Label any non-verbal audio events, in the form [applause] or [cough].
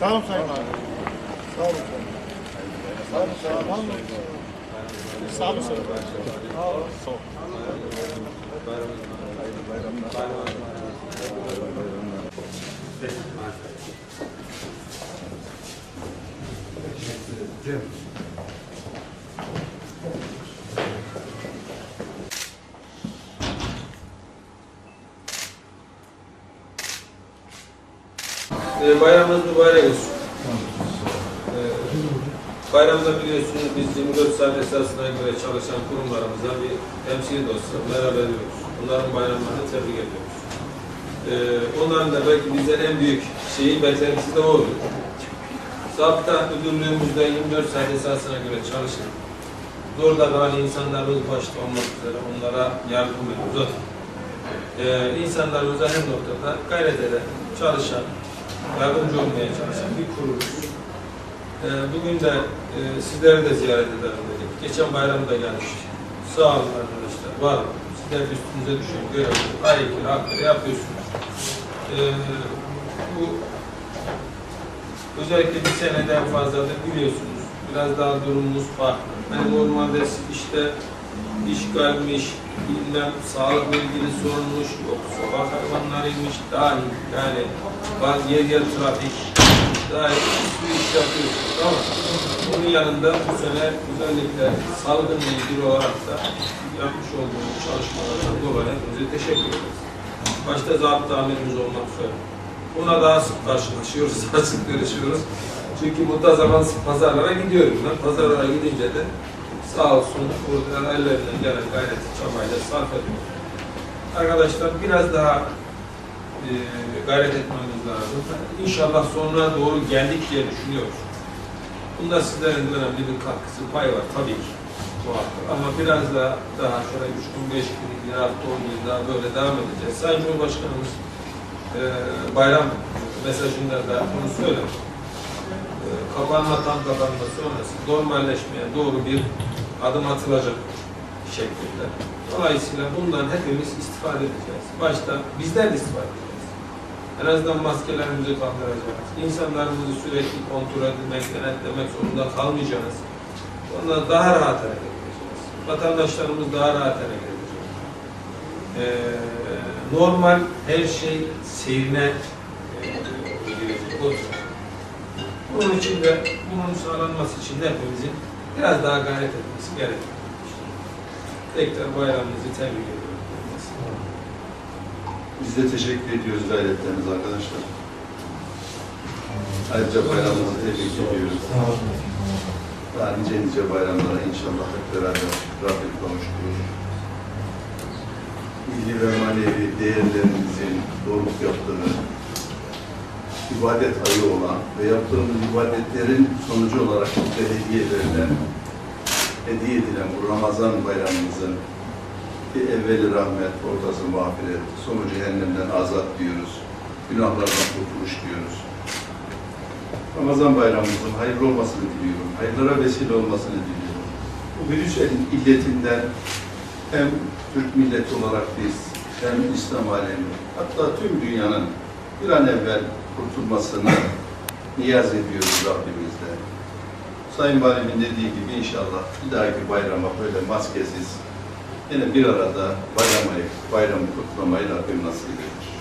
Sağ olun Sayın Valim. Sağ olun. Sağ olun. Sağ olun. Sağ olun. Sağ olun. Sağ olun. Sağ olun. Ee, bayramınız mübarek olsun. Ee, bayramda biliyorsunuz biz 24 saat esasına göre çalışan kurumlarımıza bir temsil olsa merhaba ediyoruz. Onların bayramlarını tebrik ediyoruz. Ee, onların da belki bizden en büyük şeyi beklentisi de oldu. Zabıta müdürlüğümüzde 24 saat esasına göre çalışın. Zorda kalan insanlarımız başta olmak üzere onlara yardım ediyoruz. Ee, insanlarımıza her noktada gayret eden, çalışan, yardımcı olmaya çalışan bir kuruluş. Ee, bugün de e, sizleri de ziyaret edelim dedik. Geçen bayramda gelmiştik. Sağ olun arkadaşlar, var. Sizler üstünüze düşen görevi layıkıyla, hakkıyla yapıyorsunuz. Ee, bu özellikle bir seneden fazladır biliyorsunuz. Biraz daha durumumuz farklı. Hani normalde işte işgalmiş, bilmem sağlıkla ilgili sorunmuş, yok sokak hayvanlarıymış, dahil yani bazı yer yer trafik, dahil sürü iş yapıyorsunuz ama bunun yanında bu sene özellikle salgınla ilgili olarak da yapmış olduğumuz çalışmalardan dolayı hepinize teşekkür ederiz. Başta zabıt amirimiz olmak üzere. Buna daha sık karşılaşıyoruz, [laughs] daha sık görüşüyoruz. Çünkü muntazaman pazarlara gidiyorum ben. Pazarlara gidince de sağ olsun burada ellerinden gelen gayreti çabayla sarf ediyor. Arkadaşlar biraz daha e, gayret etmemiz lazım. İnşallah sonuna doğru geldik diye düşünüyoruz. Bunda sizlerin önemli bir katkısı, pay var tabii ki. Muhakkak. Ama biraz daha, daha şöyle 3 gün, 5 gün, bir hafta, 10 gün daha böyle devam edeceğiz. Sayın Cumhurbaşkanımız e, bayram mesajında da bunu söylemiş. E, kapanma tam kapanma sonrası normalleşmeye doğru bir adım atılacak şeklinde. Dolayısıyla bundan hepimiz istifade edeceğiz. Başta bizler de istifade edeceğiz. En azından maskelerimizi kaldıracağız. İnsanlarımızı sürekli kontrol etmek, denetlemek zorunda kalmayacağız. Ondan daha rahat hareket edeceğiz. Vatandaşlarımız daha rahat hareket edecek. Ee, normal her şey seyrine e, girecek. Bunun için de, bunun sağlanması için de hepimizin biraz daha gayret etmesi gerekiyor. Tekrar bayramınızı tebrik ediyorum. Biz de teşekkür ediyoruz gayretleriniz arkadaşlar. Ayrıca bayramınızı tebrik ediyoruz. Daha nice nice bayramlara inşallah hep beraber Rabbim kavuşturur. Milli ve manevi değerlerimizin doğruluk yaptığı, ibadet ayı olan ve yaptığımız ibadetlerin sonucu olarak bize hediye verilen, hediye edilen bu Ramazan bayramımızın bir evveli rahmet, ortası mağfiret, sonu cehennemden azat diyoruz. Günahlardan kurtuluş diyoruz. Ramazan bayramımızın hayırlı olmasını diliyorum. Hayırlara vesile olmasını diliyorum. Bu virüsün illetinden hem Türk milleti olarak biz, hem İslam alemi, hatta tüm dünyanın bir an evvel kurtulmasını niyaz ediyoruz Rabbimizden. Sayın Valim'in dediği gibi inşallah bir dahaki bayrama böyle maskesiz, yine bir arada bayramayı, bayramı kutlamayı Rabbim nasip eder.